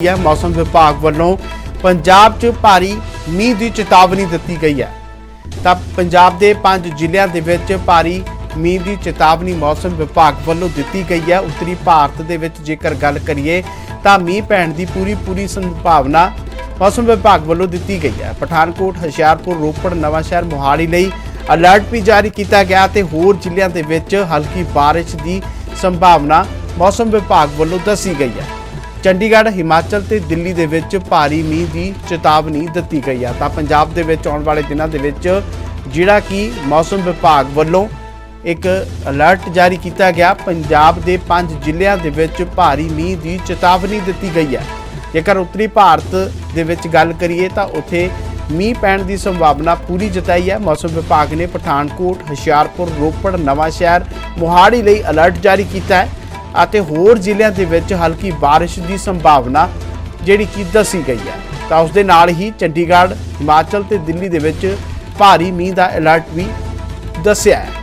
ਹੈ। ਮੌਸਮ ਵਿਭਾਗ ਵੱਲੋਂ ਪੰਜਾਬ 'ਚ ਭਾਰੀ ਮੀਂਹ ਦੀ ਚੇਤਾਵਨੀ ਦਿੱਤੀ ਗਈ ਹੈ। ਤਾਂ ਪੰਜਾਬ ਦੇ ਪੰਜ ਜ਼ਿਲ੍ਹਿਆਂ ਦੇ ਵਿੱਚ ਭਾਰੀ ਮੀਂਹ ਦੀ ਚੇਤਾਵਨੀ ਮੌਸਮ ਵਿਭਾਗ ਵੱਲੋਂ ਦਿੱਤੀ ਗਈ ਹੈ। ਉੱਤਰੀ ਭਾਰਤ ਦੇ ਵਿੱਚ ਜੇਕਰ ਗੱਲ ਕਰੀਏ ਤਾਂ ਮੀਂਹ ਪੈਣ ਦੀ ਪੂਰੀ ਪੂਰੀ ਸੰਭਾਵਨਾ ਮੌਸਮ ਵਿਭਾਗ ਵੱਲੋਂ ਦਿੱਤੀ ਗਈ ਹੈ। ਪਠਾਨਕੋਟ, ਹੁਸ਼ਿਆਰਪੁਰ, ਰੋਪੜ ਨਵਾਂਸ਼ਹਿਰ ਮੋਹਾਲੀ ਲਈ ਅਲਰਟ ਵੀ ਜਾਰੀ ਕੀਤਾ ਗਿਆ ਤੇ ਹੋਰ ਜ਼ਿਲ੍ਹਿਆਂ ਦੇ ਵਿੱਚ ਹਲਕੀ ਬਾਰਿਸ਼ ਦੀ ਸੰਭਾਵਨਾ ਮੌਸਮ ਵਿਭਾਗ ਵੱਲੋਂ ਦੱਸੀ ਗਈ ਹੈ। ਚੰਡੀਗੜ੍ਹ, ਹਿਮਾਚਲ ਤੇ ਦਿੱਲੀ ਦੇ ਵਿੱਚ ਭਾਰੀ ਮੀਂਹ ਦੀ ਚੇਤਾਵਨੀ ਦਿੱਤੀ ਗਈ ਹੈ ਤਾਂ ਪੰਜਾਬ ਦੇ ਵਿੱਚ ਆਉਣ ਵਾਲੇ ਦਿਨਾਂ ਦੇ ਵਿੱਚ ਜਿਹੜਾ ਕਿ ਮੌਸਮ ਵਿਭਾਗ ਵੱਲੋਂ ਇੱਕ ਅਲਰਟ ਜਾਰੀ ਕੀਤਾ ਗਿਆ, ਪੰਜਾਬ ਦੇ ਪੰਜ ਜ਼ਿਲ੍ਹਿਆਂ ਦੇ ਵਿੱਚ ਭਾਰੀ ਮੀਂਹ ਦੀ ਚੇਤਾਵਨੀ ਦਿੱਤੀ ਗਈ ਹੈ ਜੇਕਰ ਉੱਤਰੀ ਭਾਰਤ ਦੇ ਵਿੱਚ ਗੱਲ ਕਰੀਏ ਤਾਂ ਉੱਥੇ ਮੀਂਹ ਪੈਣ ਦੀ ਸੰਭਾਵਨਾ ਪੂਰੀ ਜਤਾਈ ਹੈ ਮੌਸਮ ਵਿਭਾਗ ਨੇ ਪਠਾਨਕੋਟ, ਹੁਸ਼ਿਆਰਪੁਰ, ਰੋਪੜ, ਨਵਾਂਸ਼ਹਿਰ, ਮੋਹਾਲੀ ਲਈ ਅਲਰਟ ਜਾਰੀ ਕੀਤਾ ਹੈ। ਅਤੇ ਹੋਰ ਜ਼ਿਲ੍ਹਿਆਂ ਦੇ ਵਿੱਚ ਹਲਕੀ ਬਾਰਿਸ਼ ਦੀ ਸੰਭਾਵਨਾ ਜਿਹੜੀ ਕਿ ਦੱਸੀ ਗਈ ਹੈ। ਤਾਂ ਉਸ ਦੇ ਨਾਲ ਹੀ ਚੰਡੀਗੜ੍ਹ, ਹਿਮਾਚਲ ਤੇ ਦਿੱਲੀ ਦੇ ਵਿੱਚ ਭਾਰੀ ਮੀਂਹ ਦਾ ਅਲਰਟ ਵੀ ਦੱਸਿਆ ਹੈ।